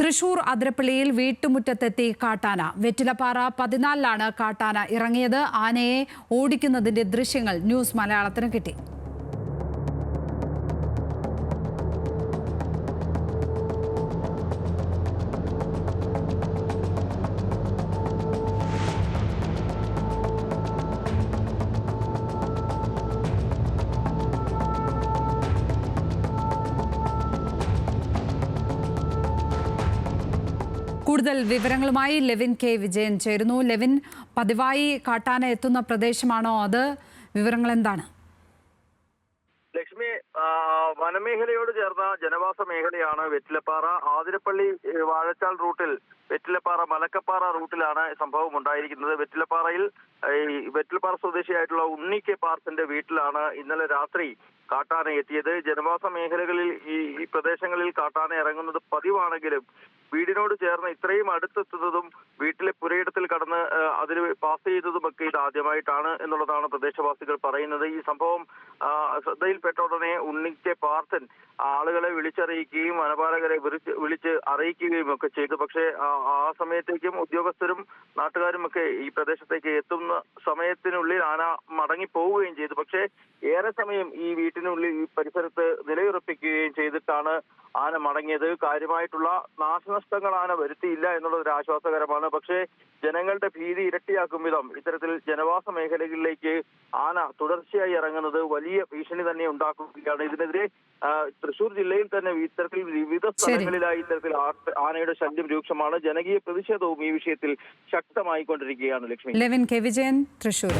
തൃശൂർ അതിരപ്പള്ളിയിൽ വീട്ടുമുറ്റത്തെത്തി കാട്ടാന. വെറ്റിലപ്പാറ പതിനാലിലാണ് കാട്ടാന ഇറങ്ങിയത്. ആനയെ ഓടിക്കുന്നതിന്റെ ദൃശ്യങ്ങൾ ന്യൂസ് മലയാളത്തിന് കിട്ടി. കൂടുതൽ വിവരങ്ങളുമായി ലെവിൻ കെ വിജയൻ ചേരുന്നു. ലെവിൻ പതിവായി കാട്ടാന എത്തുന്ന പ്രദേശമാണോ അത്? വിവരങ്ങൾ എന്താണ് ലക്ഷ്മി വനമേഖലയോട് ചേർന്ന ജനവാസ മേഖലയാണ് വെറ്റിലപ്പാറ. ആതിരപ്പള്ളി വാഴച്ചാൽ റൂട്ടിൽ വെറ്റിലപ്പാറ മലക്കപ്പാറ റൂട്ടിലാണ് സംഭവം ഉണ്ടായിരിക്കുന്നത്. വെറ്റിലപ്പാറയിൽ ഈ വെറ്റിലപ്പാറ സ്വദേശിയായിട്ടുള്ള ഉണ്ണി കെ പാർസിന്റെ വീട്ടിലാണ് ഇന്നലെ രാത്രി കാട്ടാന എത്തിയത്. ജനവാസ മേഖലകളിൽ ഈ ഈ പ്രദേശങ്ങളിൽ കാട്ടാന ഇറങ്ങുന്നത് പതിവാണെങ്കിലും വീടിനോട് ചേർന്ന് ഇത്രയും അടുത്തെത്തുന്നതും വീട്ടിലെ പുരയിടത്തിൽ കടന്ന് അതിൽ പാസ് ചെയ്തതുമൊക്കെ ഇത് ആദ്യമായിട്ടാണ് എന്നുള്ളതാണ് പ്രദേശവാസികൾ പറയുന്നത്. ഈ സംഭവം ശ്രദ്ധയിൽപ്പെട്ട ഉടനെ ഉണ്ണിക്കെ പാർസൻ ആളുകളെ വിളിച്ചറിയിക്കുകയും വനപാലകരെ വിളിച്ച് അറിയിക്കുകയും ഒക്കെ ചെയ്തു. പക്ഷേ ആ സമയത്തേക്കും ഉദ്യോഗസ്ഥരും നാട്ടുകാരും ഒക്കെ ഈ പ്രദേശത്തേക്ക് എത്തുന്ന സമയത്തിനുള്ളിൽ ആന മടങ്ങി പോവുകയും ചെയ്തു. പക്ഷേ ഏറെ സമയം ഈ വീട്ടിനുള്ളിൽ ഈ പരിസരത്ത് നിലയുറപ്പിക്കുകയും ചെയ്തിട്ടാണ് ആന മടങ്ങിയത് കാര്യമായിട്ടുള്ള നാശനഷ്ടങ്ങൾ ആന വരുത്തിയില്ല എന്നുള്ളത് ഒരു ആശ്വാസകരമാണ്. പക്ഷേ ജനങ്ങളുടെ ഭീതി ഇരട്ടിയാക്കും വിധം ഇത്തരത്തിൽ ജനവാസ മേഖലകളിലേക്ക് ആന തുടർച്ചയായി ഇറങ്ങുന്നത് വലിയ ഭീഷണി തന്നെ ഉണ്ടാക്കുകയാണ്. ഇതിനെതിരെ തൃശൂർ ജില്ലയിൽ തന്നെ ഇത്തരത്തിൽ വിവിധ സ്ഥലങ്ങളിലായി ഇത്തരത്തിൽ ആനയുടെ ശല്യം രൂക്ഷമാണ്. ജനകീയ പ്രതിഷേധവും ഈ വിഷയത്തിൽ ശക്തമായിക്കൊണ്ടിരിക്കുകയാണ് ലക്ഷ്മി. ലെവിൻ കെ. വിജയൻ തൃശൂർ.